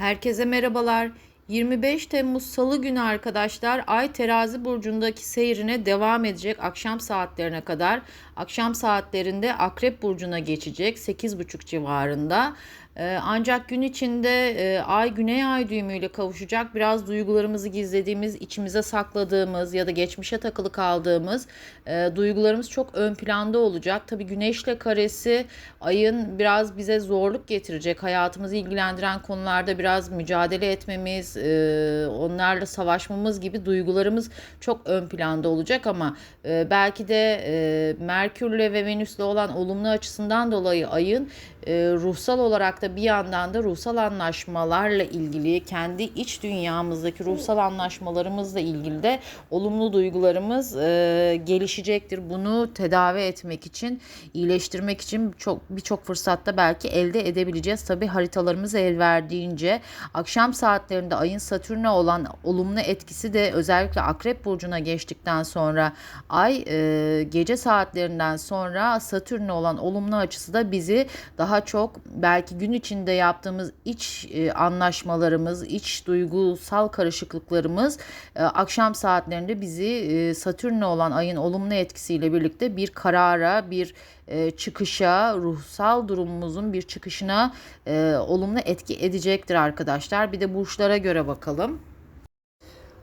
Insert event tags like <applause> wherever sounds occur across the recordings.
Herkese merhabalar. 25 Temmuz Salı günü arkadaşlar Ay Terazi burcundaki seyrine devam edecek akşam saatlerine kadar. Akşam saatlerinde Akrep burcuna geçecek 8.30 civarında. Ee, ancak gün içinde e, ay güney ay düğümüyle kavuşacak. Biraz duygularımızı gizlediğimiz, içimize sakladığımız ya da geçmişe takılı kaldığımız e, duygularımız çok ön planda olacak. Tabii güneşle karesi ayın biraz bize zorluk getirecek. Hayatımızı ilgilendiren konularda biraz mücadele etmemiz, e, onlarla savaşmamız gibi duygularımız çok ön planda olacak ama belki de Merkürle ve Venüs'le olan olumlu açısından dolayı ayın ruhsal olarak da bir yandan da ruhsal anlaşmalarla ilgili kendi iç dünyamızdaki ruhsal anlaşmalarımızla ilgili de olumlu duygularımız e, gelişecektir. Bunu tedavi etmek için, iyileştirmek için çok birçok fırsatta belki elde edebileceğiz. Tabi haritalarımız el verdiğince akşam saatlerinde ayın Satürn'e olan olumlu etkisi de özellikle Akrep burcuna geçtikten sonra ay e, gece saatlerinden sonra Satürn'e olan olumlu açısı da bizi daha çok belki gün içinde yaptığımız iç e, anlaşmalarımız, iç duygusal karışıklıklarımız e, akşam saatlerinde bizi e, Satürn'le olan ayın olumlu etkisiyle birlikte bir karara, bir e, çıkışa, ruhsal durumumuzun bir çıkışına e, olumlu etki edecektir arkadaşlar. Bir de burçlara göre bakalım.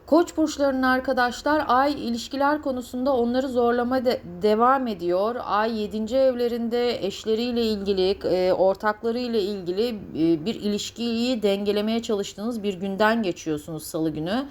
Koç burçlarının arkadaşlar ay ilişkiler konusunda onları zorlama de, devam ediyor. Ay 7. evlerinde eşleriyle ilgili, e, ortaklarıyla ilgili e, bir ilişkiyi dengelemeye çalıştığınız bir günden geçiyorsunuz salı günü.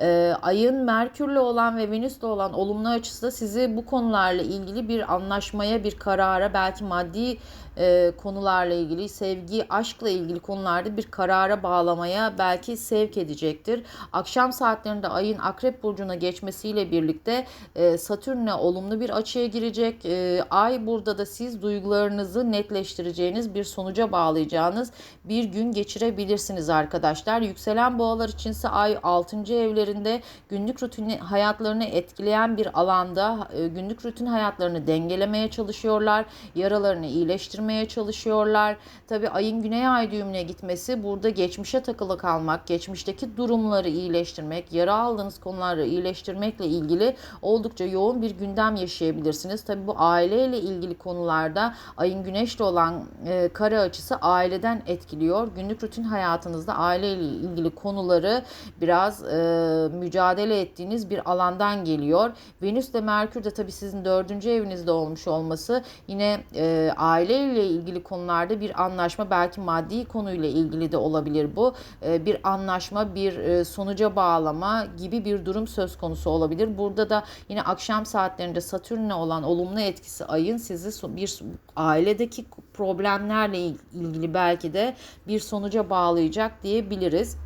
E, ayın Merkürle olan ve Venüs'le olan olumlu açısı da sizi bu konularla ilgili bir anlaşmaya, bir karara, belki maddi e, konularla ilgili, sevgi, aşkla ilgili konularda bir karara bağlamaya belki sevk edecektir. Akşam saatlerinde ayın Akrep Burcu'na geçmesiyle birlikte e, Satürn'le olumlu bir açıya girecek. E, ay burada da siz duygularınızı netleştireceğiniz bir sonuca bağlayacağınız bir gün geçirebilirsiniz arkadaşlar. Yükselen boğalar içinse ay 6. evlerinde günlük rutin hayatlarını etkileyen bir alanda e, günlük rutin hayatlarını dengelemeye çalışıyorlar. Yaralarını iyileştirmeye dönüştürmeye çalışıyorlar. Tabii ayın güney ay düğümüne gitmesi burada geçmişe takılı kalmak, geçmişteki durumları iyileştirmek, yara aldığınız konuları iyileştirmekle ilgili oldukça yoğun bir gündem yaşayabilirsiniz. Tabii bu aileyle ilgili konularda ayın güneşle olan e, kare açısı aileden etkiliyor. Günlük rutin hayatınızda aileyle ilgili konuları biraz e, mücadele ettiğiniz bir alandan geliyor. Venüs ve Merkür de tabii sizin dördüncü evinizde olmuş olması yine e, aileyle ile ilgili konularda bir anlaşma belki maddi konuyla ilgili de olabilir bu. Ee, bir anlaşma, bir e, sonuca bağlama gibi bir durum söz konusu olabilir. Burada da yine akşam saatlerinde Satürn'e olan olumlu etkisi ayın sizi bir ailedeki problemlerle ilgili belki de bir sonuca bağlayacak diyebiliriz.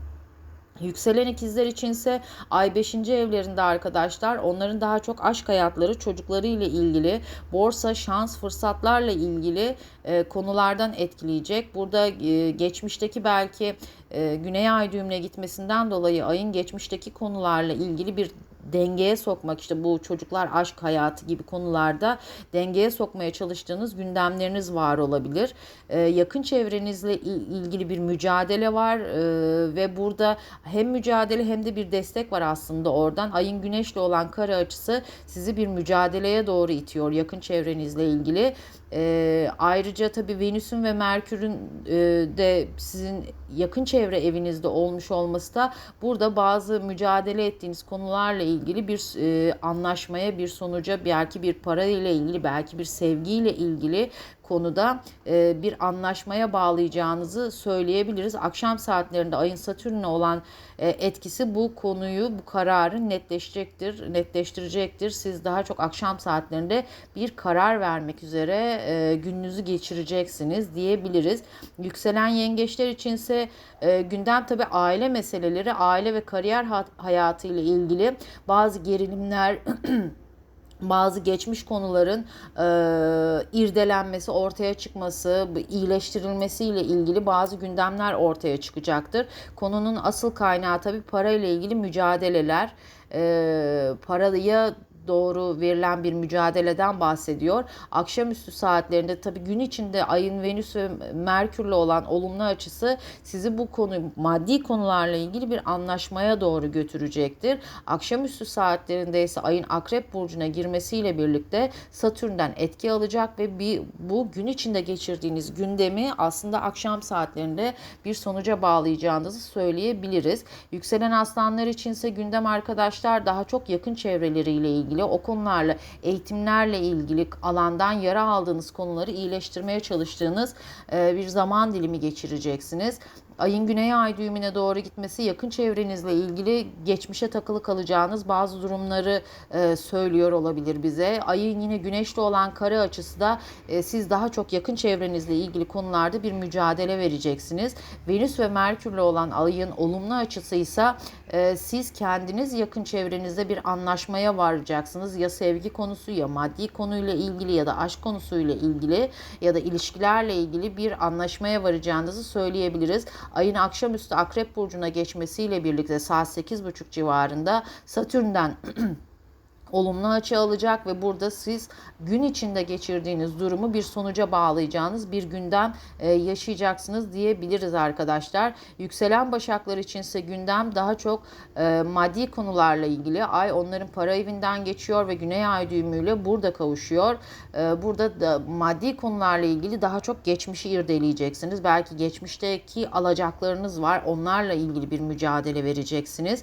Yükselen ikizler içinse ay 5. evlerinde arkadaşlar onların daha çok aşk hayatları çocukları ile ilgili borsa şans fırsatlarla ilgili e, konulardan etkileyecek. Burada e, geçmişteki belki e, güney ay düğümüne gitmesinden dolayı ayın geçmişteki konularla ilgili bir dengeye sokmak işte bu çocuklar aşk hayatı gibi konularda dengeye sokmaya çalıştığınız gündemleriniz var olabilir. Ee, yakın çevrenizle ilgili bir mücadele var ee, ve burada hem mücadele hem de bir destek var aslında oradan. Ayın güneşle olan kare açısı sizi bir mücadeleye doğru itiyor yakın çevrenizle ilgili. E, ayrıca tabii Venüs'ün ve Merkür'ün e, de sizin yakın çevre evinizde olmuş olması da burada bazı mücadele ettiğiniz konularla ilgili bir e, anlaşmaya, bir sonuca, belki bir para ile ilgili, belki bir sevgiyle ilgili konuda e, bir anlaşmaya bağlayacağınızı söyleyebiliriz. Akşam saatlerinde ayın Satürn'e olan e, etkisi bu konuyu, bu kararı netleşecektir, netleştirecektir. Siz daha çok akşam saatlerinde bir karar vermek üzere e, gününüzü geçireceksiniz diyebiliriz. Yükselen yengeçler içinse e, gündem tabi aile meseleleri, aile ve kariyer hayatı ile ilgili bazı gerilimler <clears throat> bazı geçmiş konuların e, irdelenmesi, ortaya çıkması, iyileştirilmesiyle ilgili bazı gündemler ortaya çıkacaktır. Konunun asıl kaynağı tabii para ile ilgili mücadeleler. E, paraya doğru verilen bir mücadeleden bahsediyor. Akşamüstü saatlerinde tabii gün içinde ayın Venüs ve Merkürle olan olumlu açısı sizi bu konu maddi konularla ilgili bir anlaşmaya doğru götürecektir. Akşamüstü saatlerinde ise ayın Akrep burcuna girmesiyle birlikte Satürn'den etki alacak ve bir bu gün içinde geçirdiğiniz gündemi aslında akşam saatlerinde bir sonuca bağlayacağınızı söyleyebiliriz. Yükselen aslanlar içinse gündem arkadaşlar daha çok yakın çevreleriyle ilgili o konularla eğitimlerle ilgili alandan yara aldığınız konuları iyileştirmeye çalıştığınız bir zaman dilimi geçireceksiniz. Ayın güney ay düğümüne doğru gitmesi yakın çevrenizle ilgili geçmişe takılı kalacağınız bazı durumları e, söylüyor olabilir bize. Ayın yine güneşli olan kare açısı da e, siz daha çok yakın çevrenizle ilgili konularda bir mücadele vereceksiniz. Venüs ve Merkürle olan ayın olumlu açısı ise e, siz kendiniz yakın çevrenizde bir anlaşmaya varacaksınız. Ya sevgi konusu ya maddi konuyla ilgili ya da aşk konusuyla ilgili ya da ilişkilerle ilgili bir anlaşmaya varacağınızı söyleyebiliriz. Ayın akşamüstü Akrep Burcu'na geçmesiyle birlikte saat 8.30 civarında Satürn'den <clears throat> olumlu açı alacak ve burada siz gün içinde geçirdiğiniz durumu bir sonuca bağlayacağınız bir gündem e, yaşayacaksınız diyebiliriz arkadaşlar. Yükselen başaklar içinse gündem daha çok e, maddi konularla ilgili. Ay onların para evinden geçiyor ve güney ay düğümüyle burada kavuşuyor. E, burada da maddi konularla ilgili daha çok geçmişi irdeleyeceksiniz. Belki geçmişteki alacaklarınız var. Onlarla ilgili bir mücadele vereceksiniz.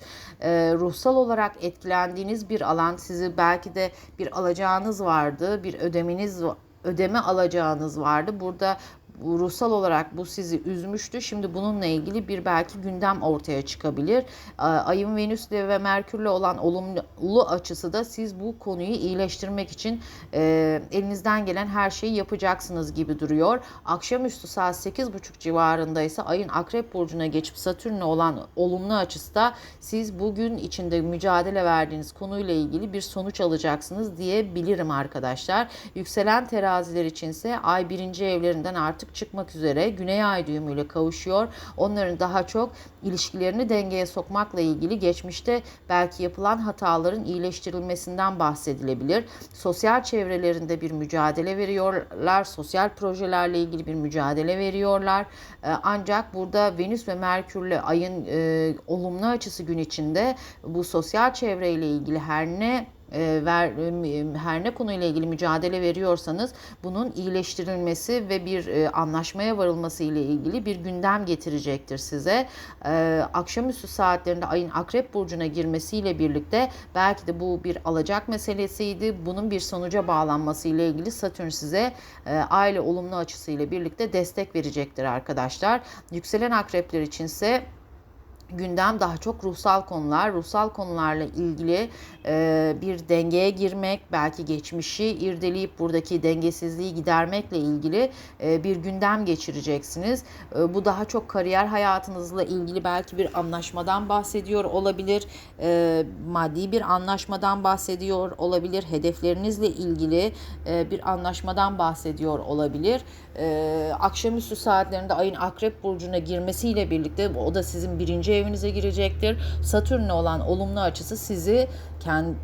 Ruhsal olarak etkilendiğiniz bir alan siz sizi belki de bir alacağınız vardı, bir ödemeniz ödeme alacağınız vardı. Burada ruhsal olarak bu sizi üzmüştü. Şimdi bununla ilgili bir belki gündem ortaya çıkabilir. Ayın Venüs'le ve Merkür'le olan olumlu açısı da siz bu konuyu iyileştirmek için e, elinizden gelen her şeyi yapacaksınız gibi duruyor. Akşamüstü saat 8.30 civarında ise ayın Akrep Burcu'na geçip Satürn'le olan olumlu açısı da siz bugün içinde mücadele verdiğiniz konuyla ilgili bir sonuç alacaksınız diyebilirim arkadaşlar. Yükselen teraziler içinse ay birinci evlerinden artık artık çıkmak üzere Güney Ay düğümüyle kavuşuyor. Onların daha çok ilişkilerini dengeye sokmakla ilgili geçmişte belki yapılan hataların iyileştirilmesinden bahsedilebilir. Sosyal çevrelerinde bir mücadele veriyorlar. Sosyal projelerle ilgili bir mücadele veriyorlar. Ee, ancak burada Venüs ve Merkürle ayın e, olumlu açısı gün içinde bu sosyal çevreyle ilgili her ne e, ver, e, her ne konuyla ilgili mücadele veriyorsanız bunun iyileştirilmesi ve bir e, anlaşmaya varılması ile ilgili bir gündem getirecektir size. Akşamüstü saatlerinde ayın Akrep Burcu'na girmesiyle birlikte belki de bu bir alacak meselesiydi. Bunun bir sonuca bağlanması ile ilgili Satürn size aile olumlu açısıyla birlikte destek verecektir arkadaşlar. Yükselen akrepler içinse gündem daha çok ruhsal konular, ruhsal konularla ilgili e, bir dengeye girmek, belki geçmişi irdeleyip buradaki dengesizliği gidermekle ilgili e, bir gündem geçireceksiniz. E, bu daha çok kariyer hayatınızla ilgili belki bir anlaşmadan bahsediyor olabilir, e, maddi bir anlaşmadan bahsediyor olabilir, hedeflerinizle ilgili e, bir anlaşmadan bahsediyor olabilir. E, akşamüstü saatlerinde ayın Akrep Burcu'na girmesiyle birlikte o da sizin birinci evinize girecektir. Satürn'le olan olumlu açısı sizi kendi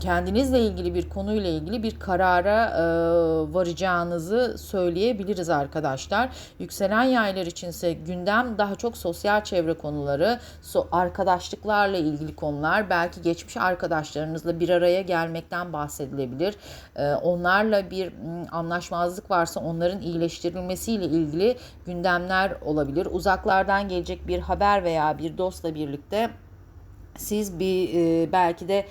kendinizle ilgili bir konuyla ilgili bir karara e, varacağınızı söyleyebiliriz arkadaşlar. Yükselen yaylar içinse gündem daha çok sosyal çevre konuları, so, arkadaşlıklarla ilgili konular, belki geçmiş arkadaşlarınızla bir araya gelmekten bahsedilebilir. E, onlarla bir anlaşmazlık varsa onların iyileştirilmesiyle ilgili gündemler olabilir. Uzaklardan gelecek bir haber veya bir dostla birlikte siz bir e, belki de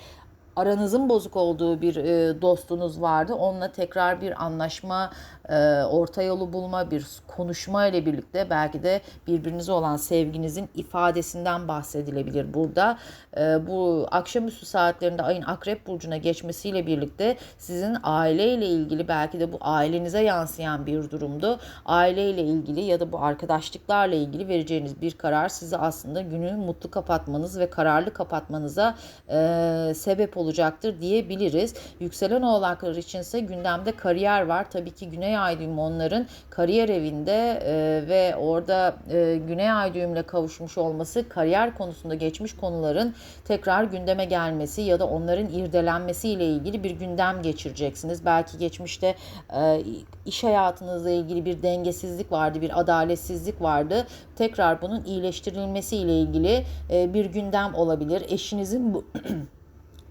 aranızın bozuk olduğu bir e, dostunuz vardı. Onunla tekrar bir anlaşma, e, orta yolu bulma, bir konuşma ile birlikte belki de birbirinize olan sevginizin ifadesinden bahsedilebilir burada. E, bu akşamüstü saatlerinde ayın akrep burcuna geçmesiyle birlikte sizin aileyle ilgili belki de bu ailenize yansıyan bir durumdu. Aileyle ilgili ya da bu arkadaşlıklarla ilgili vereceğiniz bir karar sizi aslında günü mutlu kapatmanız ve kararlı kapatmanıza e, sebep olacaktır diyebiliriz. Yükselen oğlaklar içinse gündemde kariyer var. Tabii ki Güney ay düğümü onların kariyer evinde e, ve orada e, güney ay düğümle kavuşmuş olması kariyer konusunda geçmiş konuların tekrar gündeme gelmesi ya da onların irdelenmesi ile ilgili bir gündem geçireceksiniz. Belki geçmişte e, iş hayatınızla ilgili bir dengesizlik vardı, bir adaletsizlik vardı. Tekrar bunun iyileştirilmesi ile ilgili e, bir gündem olabilir. Eşinizin bu <clears throat>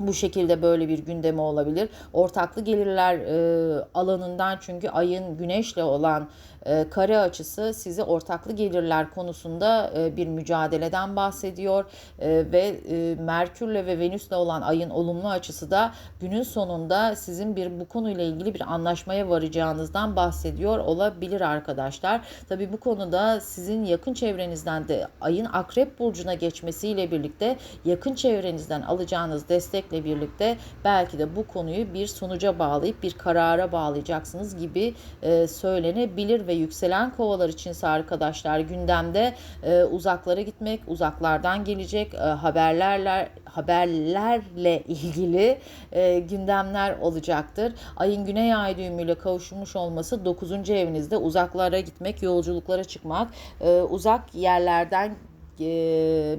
bu şekilde böyle bir gündemi olabilir. Ortaklı gelirler e, alanından çünkü ayın güneşle olan e, kare açısı size ortaklı gelirler konusunda e, bir mücadeleden bahsediyor e, ve e, Merkürle ve Venüsle olan ayın olumlu açısı da günün sonunda sizin bir bu konuyla ilgili bir anlaşmaya varacağınızdan bahsediyor olabilir arkadaşlar. Tabi bu konuda sizin yakın çevrenizden de ayın akrep burcuna geçmesiyle birlikte yakın çevrenizden alacağınız destekle birlikte belki de bu konuyu bir sonuca bağlayıp bir karara bağlayacaksınız gibi e, söylenebilir ve yükselen kovalar içinse arkadaşlar gündemde e, uzaklara gitmek, uzaklardan gelecek e, haberlerle haberlerle ilgili e, gündemler olacaktır. Ayın güney ay düğümüyle kavuşmuş olması 9. evinizde uzaklara gitmek, yolculuklara çıkmak, e, uzak yerlerden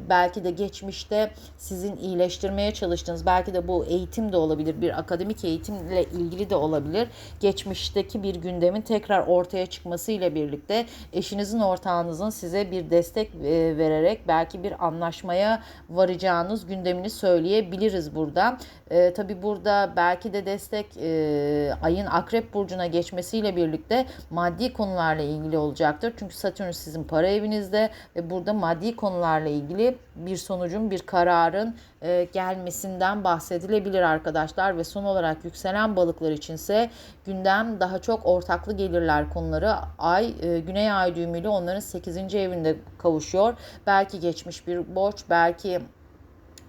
belki de geçmişte sizin iyileştirmeye çalıştığınız belki de bu eğitim de olabilir bir akademik eğitimle ilgili de olabilir geçmişteki bir gündemin tekrar ortaya çıkması ile birlikte eşinizin ortağınızın size bir destek e, vererek belki bir anlaşmaya varacağınız gündemini söyleyebiliriz burada. E, tabi burada belki de destek e, ayın akrep burcuna geçmesiyle birlikte maddi konularla ilgili olacaktır. Çünkü Satürn sizin para evinizde ve burada maddi konularla ilgili bir sonucun, bir kararın e, gelmesinden bahsedilebilir arkadaşlar ve son olarak yükselen balıklar içinse gündem daha çok ortaklı gelirler konuları. Ay e, Güney Ay düğümüyle onların 8. evinde kavuşuyor. Belki geçmiş bir borç, belki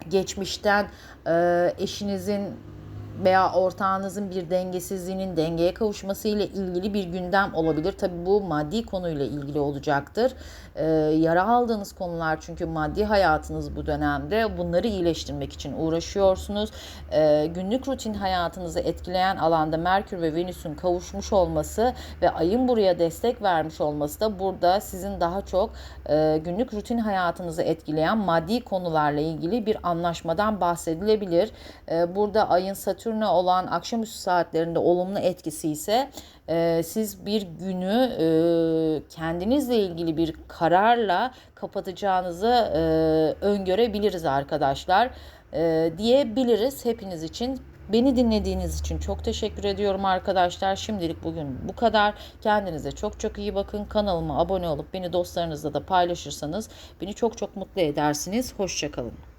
geçmişten eşinizin veya ortağınızın bir dengesizliğinin dengeye kavuşması ile ilgili bir gündem olabilir. Tabi bu maddi konuyla ilgili olacaktır. Ee, yara aldığınız konular çünkü maddi hayatınız bu dönemde bunları iyileştirmek için uğraşıyorsunuz. Ee, günlük rutin hayatınızı etkileyen alanda Merkür ve Venüs'ün kavuşmuş olması ve ayın buraya destek vermiş olması da burada sizin daha çok e, günlük rutin hayatınızı etkileyen maddi konularla ilgili bir anlaşmadan bahsedilebilir. E, burada ayın Satürn'e olan akşamüstü saatlerinde olumlu etkisi ise e, siz bir günü e, kendinizle ilgili bir kararla kapatacağınızı e, öngörebiliriz arkadaşlar e, diyebiliriz hepiniz için. Beni dinlediğiniz için çok teşekkür ediyorum arkadaşlar. Şimdilik bugün bu kadar. Kendinize çok çok iyi bakın. Kanalıma abone olup beni dostlarınızla da paylaşırsanız beni çok çok mutlu edersiniz. Hoşçakalın.